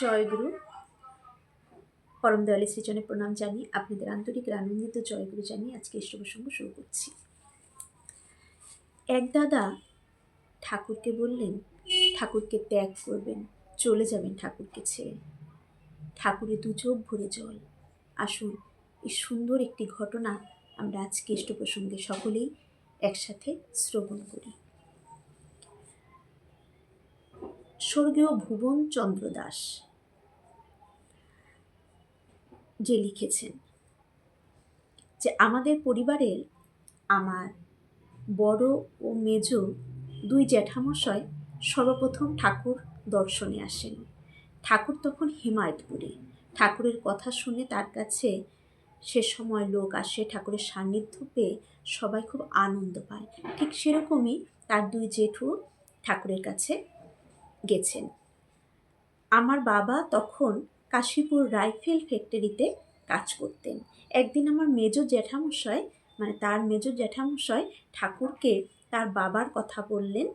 জয়গুরু পরম দয়ালী সৃজনে প্রণাম জানি আপনাদের আন্তরিক আনন্দিত জয়গুরু জানি আজকে ইষ্ট প্রসঙ্গ শুরু করছি। এক দাদা ঠাকুরকে বললেন, ঠাকুরকে ত্যাগ করবেন, চলে যাবেন ঠাকুরকে ছেড়ে। ঠাকুরের দু চোখ ভরে জল। আসুন, এই সুন্দর একটি ঘটনা আমরা আজকে ইষ্ট প্রসঙ্গে সকলেই একসাথে শ্রবণ করি। স্বর্গীয় ভুবন চন্দ্র দাস, যে লিখেছেন যে আমাদের পরিবারের আমার বড় ও মেজ দুই জ্যাঠামশাই সর্বপ্রথম ঠাকুর দর্শনে আসেন। ঠাকুর তখন হিমায়তপুরে। ঠাকুরের কথা শুনে তার কাছে সে সময় লোক আসে, ঠাকুরের সান্নিধ্য পেয়ে সবাই খুব আনন্দ পায়। ঠিক সেরকমই তার দুই জেঠু ঠাকুরের কাছে গেছেন। আমার বাবা তখন কাশীপুর রাইফেল ফ্যাক্টরিতে কাজ করতেন। একদিন আমার মেজো জ্যাঠামশাই মানে তার মেজো জ্যাঠামশাই ঠাকুরকে তার বাবার কথা বললেন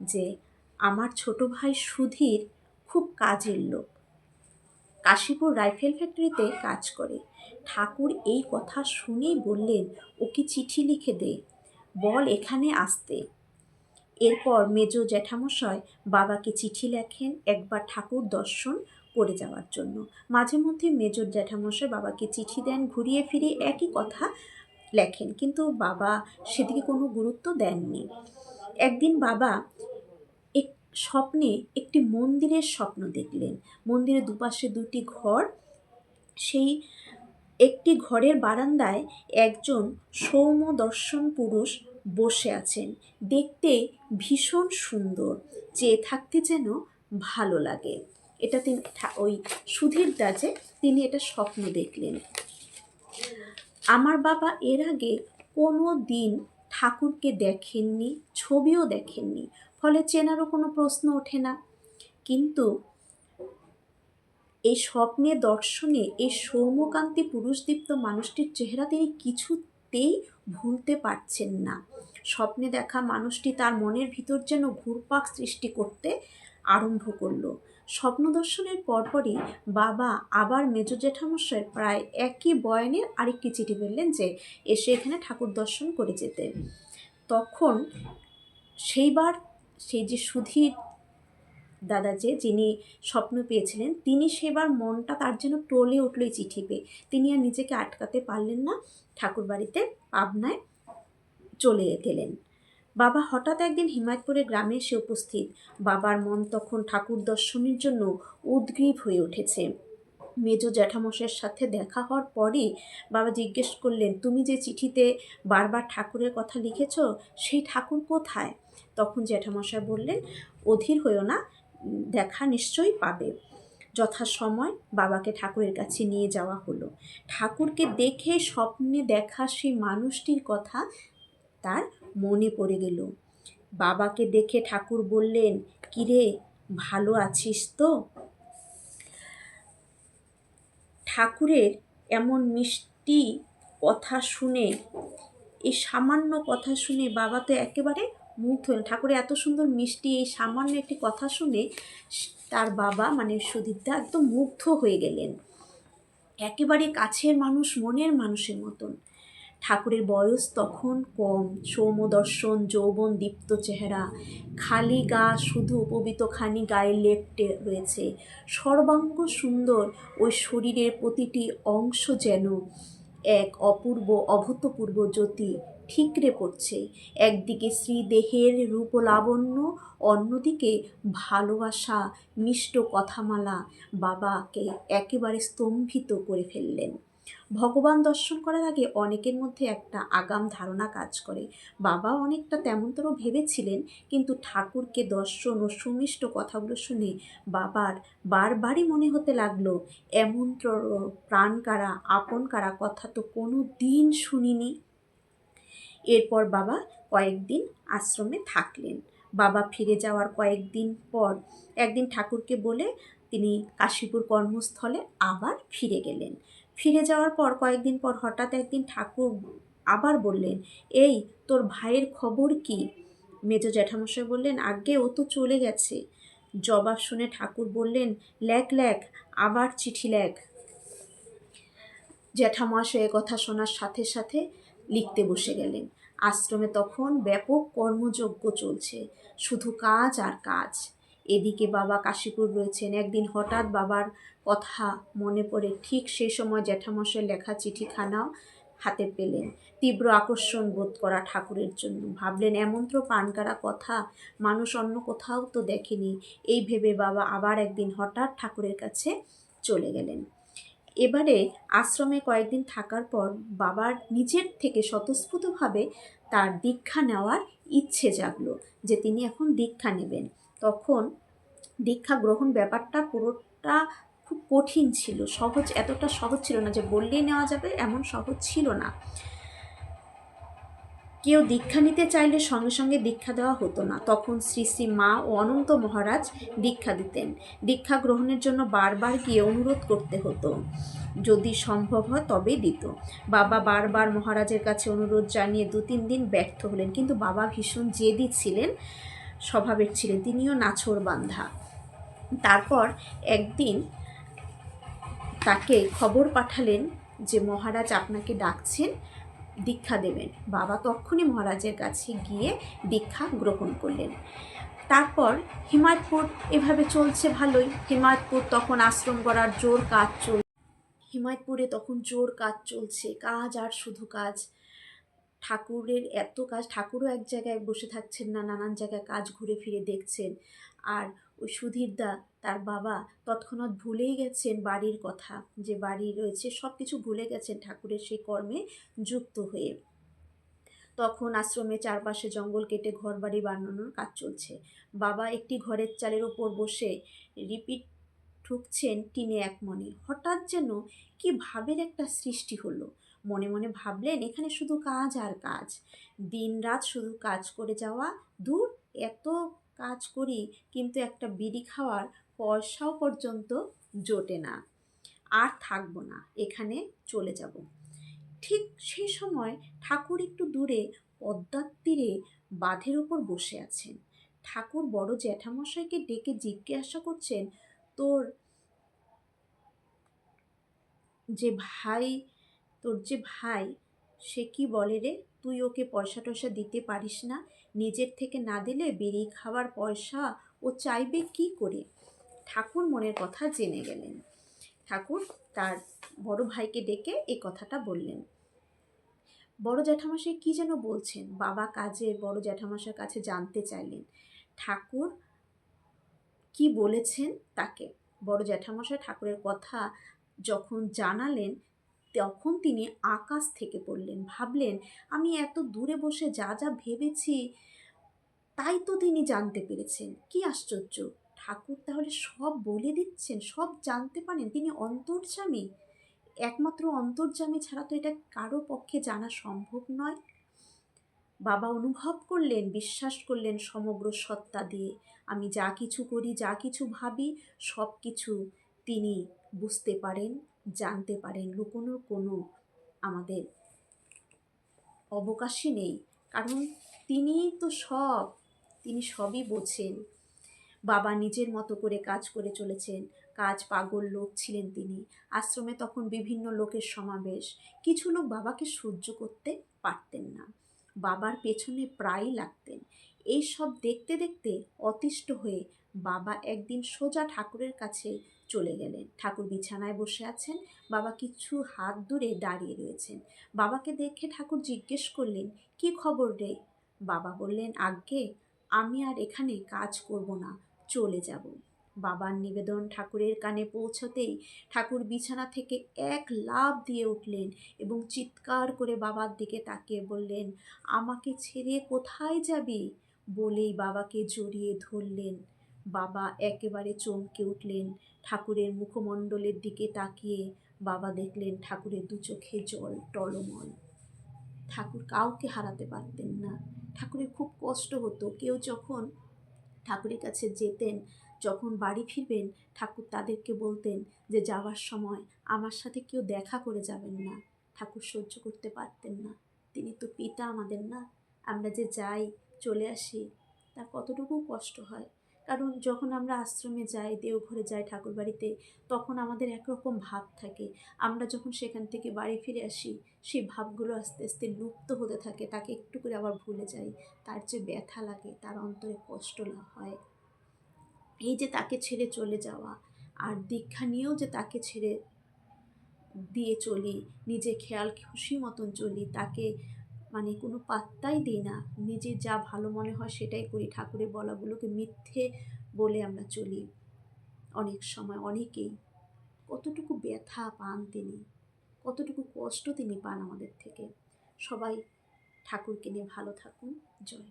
যে, আমার ছোট ভাই সুধীর খুব কাজের লোক। কাশীপুর রাইফেল ফ্যাক্টরিতে কাজ করে। ঠাকুর এই কথা শুনেই বললেন, ওকে চিঠি লিখে দে। বল এখানে আসতে। এরপর মেজ জ্যাঠামশাই বাবাকে চিঠি লেখেন একবার ঠাকুর দর্শন করে যাওয়ার জন্য। মাঝে মধ্যে মেজর জ্যাঠামশাই বাবাকে চিঠি দেন, ঘুরিয়ে ফিরিয়ে একই কথা লেখেন। কিন্তু বাবা সেদিকে কোনো গুরুত্ব দেননি। একদিন বাবা এক স্বপ্নে একটি মন্দিরের স্বপ্ন দেখলেন। মন্দিরের দুপাশে দুটি ঘর। সেই একটি ঘরের বারান্দায় একজন সৌম্য দর্শন পুরুষ বসে আছেন। দেখতে ভীষণ সুন্দর, চেয়ে থাকতে যেন ভালো লাগে। এটা তিনি ওই সুধীর দাজে তিনি এটা স্বপ্ন দেখলেন। আমার বাবা এর আগে কোনো দিন ঠাকুরকে দেখেননি, ছবিও দেখেননি, ফলে চেনারও কোনো প্রশ্ন ওঠে না। কিন্তু এই স্বপ্নে, দর্শনে, এই সৌম্যকান্তি পুরুষদীপ্ত মানুষটির চেহারা তিনি কিছুতেই ভুলতে পারছেন না। স্বপ্নে দেখা মানুষটি তার মনের ভিতর যেন ঘুরপাক সৃষ্টি করতে আরম্ভ করল। স্বপ্ন দর্শনের পরপরই বাবা আবার মেজ জেঠামশাই প্রায় একই বয়ানের আরেকটি চিঠি ফেললেন যে, এসে এখানে ঠাকুর দর্শন করে যেতে। তখন সেইবার সেই যে সুধীর দাদা যে যিনি স্বপ্ন পেয়েছিলেন, তিনি সেবার মনটা তার জন্য টলে উঠল এই চিঠি পেয়ে। তিনি আর নিজেকে আটকাতে পারলেন না ঠাকুর বাড়িতে পাবনায় চলে গেলেন। বাবা হঠাৎ একদিন হিমায়তপুরের গ্রামে এসে উপস্থিত। বাবার মন তখন ঠাকুর দর্শনের জন্য উদ্গ্রীব হয়ে উঠেছে। মেজ জ্যাঠামশের সাথে দেখা হওয়ার পরই বাবা জিজ্ঞেস করলেন, তুমি যে চিঠিতে বারবার ঠাকুরের কথা লিখেছ, সেই ঠাকুর কোথায়? তখন জ্যাঠামশাই বললেন, অধীর হয়েও না দেখা নিশ্চয়ই পাবে। যথাসময় বাবাকে ঠাকুরের কাছে নিয়ে যাওয়া হলো। ঠাকুরকে দেখে স্বপ্নে দেখা সেই মানুষটির কথা তার মনে পড়ে গেল। বাবাকে দেখে ঠাকুর বললেন, কিরে, ভালো আছিস তো? ঠাকুরের এমন মিষ্টি কথা শুনে এই সামান্য কথা শুনে বাবা তো একেবারে মুগ্ধ হলেন। ঠাকুরের এত সুন্দর মিষ্টি এই সামান্য একটি কথা শুনে তার বাবা মানে সুদীপদা একদম মুগ্ধ হয়ে গেলেন। একেবারে কাছের মানুষ, মনের মানুষের মতন। ঠাকুরের বয়স তখন কম সৌমদর্শন যৌবন, দীপ্ত চেহারা। খালি গা শুধু উপবিত, খানি গায়ে লেপটে রয়েছে। সর্বাঙ্গ সুন্দর ওই শরীরের প্রতিটি অংশ যেন এক অপূর্ব অভূতপূর্ব জ্যোতি ঠিকরে পড়ছে। একদিকে শ্রীদেহের রূপ লাবণ্য অন্যদিকে ভালোবাসা মিষ্ট কথামালা বাবাকে একেবারে স্তম্ভিত করে ফেললেন। ভগবান দর্শন করার আগে অনেকের মধ্যে একটা আগাম ধারণা কাজ করে। বাবা অনেকটা তেমনতর ভেবেছিলেন, কিন্তু ঠাকুরকে দর্শন ও সুমিষ্ট কথাগুলো শুনে বাবার বারবারই মনে হতে লাগল এমন প্রাণ কারা, আপন কারা, কথা তো কোনো দিন শুনিনি। এরপর বাবা কয়েকদিন আশ্রমে থাকলেন। বাবা ফিরে যাওয়ার কয়েকদিন পর একদিন ঠাকুরকে বলে তিনি কাশীপুর কর্মস্থলে আবার ফিরে গেলেন। ফিরে যাওয়ার পর কয়েকদিন পর হঠাৎ একদিন ঠাকুর আবার বললেন, এই, তোর ভাইয়ের খবর কি? মেজ জ্যাঠামশাই বললেন আগে ও তো চলে গেছে। জবাব শুনে ঠাকুর বললেন, লেখ লেখ, আবার চিঠি লেখ। জ্যাঠামশাই কথা শোনার সাথে সাথে লিখতে বসে গেলেন। আশ্রমে তখন ব্যাপক কর্মযজ্ঞ চলছে, শুধু কাজ আর কাজ। এদিকে বাবা কাশীপুর রয়েছেন। একদিন হঠাৎ বাবার কথা মনে পড়ে, ঠিক সেই সময় জ্যাঠামশাই লেখা চিঠিখানাও হাতে পেলেন। তীব্র আকর্ষণ বোধ করা ঠাকুরের জন্য। ভাবলেন, এমন তো পানকারা কথা, মানুষ অন্য কোথাও তো দেখেনি। এই ভেবে বাবা আবার একদিন হঠাৎ ঠাকুরের কাছে চলে গেলেন। এবারে আশ্রমে কয়েকদিন থাকার পর বাবার নিজের থেকে স্বতঃস্ফূর্তভাবে তার দীক্ষা নেওয়ার ইচ্ছে জাগলো যে তিনি এখন দীক্ষা নেবেন। তখন দীক্ষা গ্রহণ ব্যাপারটা পুরোটা খুব কঠিন ছিল। সহজ, এতটা সহজ ছিল না যে বললেই নেওয়া যাবে, এমন সহজ ছিল না। কেউ দীক্ষা নিতে চাইলে সঙ্গে সঙ্গে দীক্ষা দেওয়া হতো না। তখন শ্রী শ্রী মা ও অনন্ত মহারাজ দীক্ষা দিতেন। দীক্ষা গ্রহণের জন্য বারবার গিয়ে অনুরোধ করতে হতো। যদি সম্ভব হয় তবেই দিত। বাবা বারবার মহারাজের কাছে অনুরোধ জানিয়ে দু তিন দিন ব্যর্থ হলেন। কিন্তু বাবা ভীষণ জেদি ছিলেন। স্বভাবের ছিলেন, তিনিও নাছর বান্ধা। তারপর একদিন তাকে খবর পাঠালেন যে মহারাজ আপনাকে ডাকছেন, দীক্ষা দেবেন। বাবা তখনই মহারাজের কাছে গিয়ে দীক্ষা গ্রহণ করলেন। তারপর হিমায়তপুর এভাবে চলছে ভালোই। হিমায়তপুর তখন আশ্রম করার জোর কাজ চল হিমায়তপুরে তখন জোর কাজ চলছে, কাজ আর শুধু কাজ। ঠাকুরের এত কাজ, ঠাকুরও এক জায়গায় বসে থাকছেন না, নানান জায়গায় কাজ ঘুরে ফিরে দেখছেন। আর ওই সুধীরদা তার বাবা তৎক্ষণাৎ ভুলেই গেছেন বাড়ির কথা, যে বাড়ি রয়েছে সব কিছু ভুলে গেছেন ঠাকুরের সেই কর্মে যুক্ত হয়ে। তখন আশ্রমে চারপাশে জঙ্গল কেটে ঘর বাড়ি বানানোর কাজ চলছে। বাবা একটি ঘরের চালের ওপর বসে রিপিট ঠুকছেন টিনে এক মনে। হঠাৎ যেন কি ভাবের একটা সৃষ্টি হলো। মনে মনে ভাবলেন, এখানে শুধু কাজ আর কাজ। দিন রাত শুধু কাজ করে যাওয়া দূর, এত কাজ করি কিন্তু একটা বিড়ি খাওয়ার পয়সাও পর্যন্ত জোটে না। আর থাকব না, এখানে চলে যাব। ঠিক সেই সময় ঠাকুর একটু দূরে পদ্মার তীরে বাঁধের ওপর বসে আছেন। ঠাকুর বড় জ্যাঠামশাইকে ডেকে জিজ্ঞাসা করছেন, তোর যে ভাই তোর যে ভাই, সে কি বলে রে? তুই ওকে পয়সা টয়সা দিতে পারিস না? নিজের থেকে না দিলে বেরিয়ে খাওয়ার পয়সা ও চাইবে কি করে? ঠাকুর মনের কথা জেনে গেলেন। ঠাকুর তার বড় ভাইকে ডেকে এই কথাটা বললেন। বড় জ্যাঠামশাই কি যেন বলছেন? বাবা কাজে, বড় জ্যাঠামশার কাছে জানতে চাইলেন। ঠাকুর কি বলেছেন তাকে? বড় জ্যাঠামশাই ঠাকুরের কথা যখন জানালেন তখন তিনি আকাশ থেকে পড়লেন। ভাবলেন, আমি এত দূরে বসে যা যা ভেবেছি, তাই তো তিনি জানতে পেরেছেন। কি আশ্চর্য! ঠাকুর তাহলে সব বলে দিচ্ছেন, সব জানতে পারেন। তিনি অন্তর্যামী একমাত্র অন্তর্যামী ছাড়া তো এটা কারও পক্ষে জানা সম্ভব নয়। বাবা অনুভব করলেন, বিশ্বাস করলেন সমগ্র সত্তা দিয়ে। আমি যা কিছু করি, যা কিছু ভাবি, সব কিছু তিনি বুঝতে পারেন। জানতে পারেন লুকোনোর কোনো আমাদের অবকাশই নেই। কারণ তিনিই তো সব, তিনি সবই বোঝেন। বাবা নিজের মতো করে কাজ করে চলেছেন, কাজ পাগল লোক ছিলেন তিনি। আশ্রমে তখন বিভিন্ন লোকের সমাবেশ। কিছু লোক বাবাকে সহ্য করতে পারতেন না। বাবার পেছনে প্রায়ই লাগতেন। এই সব দেখতে দেখতে অতিষ্ঠ হয়ে বাবা একদিন সোজা ঠাকুরের কাছে চলে গেলেন। ঠাকুর বিছানায় বসে আছেন। বাবা কিছু হাত দূরে দাঁড়িয়ে রয়েছেন। বাবাকে দেখে ঠাকুর জিজ্ঞেস করলেন, কি খবর রে? বাবা বললেন, আজ্ঞে, আমি আর এখানে কাজ করব না, চলে যাব। বাবার নিবেদন ঠাকুরের কানে পৌঁছতেই ঠাকুর বিছানা থেকে এক লাভ দিয়ে উঠলেন এবং চিৎকার করে বাবার দিকে তাকিয়ে বললেন, আমাকে ছেড়ে কোথায় যাবি? বলেই বাবাকে জড়িয়ে ধরলেন। বাবা একেবারে চমকে উঠলেন। ঠাকুরের মুখমণ্ডলের দিকে তাকিয়ে বাবা দেখলেন ঠাকুরের দু চোখে জল টলমল। ঠাকুর কাউকে হারাতে পারতেন না। ঠাকুরের খুব কষ্ট হতো। কেউ যখন ঠাকুরের কাছে যেতেন, যখন বাড়ি ফিরবেন, ঠাকুর তাদেরকে বলতেন যে, যাওয়ার সময় আমার সাথে কেউ দেখা করে যাবেন না। ঠাকুর সহ্য করতে পারতেন না। তিনি তো পিতা আমাদের না। আমরা যে যাই, চলে আসি, তার কতটুকু কষ্ট হয়? কারণ যখন আমরা আশ্রমে যাই, দেওঘরে যাই ঠাকুর বাড়িতে তখন আমাদের একরকম ভাব থাকে। আমরা যখন সেখান থেকে বাড়ি ফিরে আসি, সেই ভাবগুলো আস্তে আস্তে লুপ্ত হতে থাকে, তাকে একটু করে আবার ভুলে যাই। তার যে ব্যথা লাগে, তার অন্তরে কষ্ট হয়। এই যে তাকে ছেড়ে চলে যাওয়া, আর দীক্ষা নিয়েও যে তাকে ছেড়ে দিয়ে চলি নিজে খেয়াল, খুশি মতন চলি, তাকে মানে কোনো পাত্তাই দিই না। নিজে যা ভালো মনে হয় সেটাই করি। ঠাকুরের বলাগুলোকে মিথ্যে বলে আমরা চলি অনেক সময়, অনেকেই। কতটুকু ব্যথা পান তিনি, কতটুকু কষ্ট তিনি পান আমাদের থেকে। সবাই ঠাকুরকে নিয়ে ভালো থাকুন। জয়।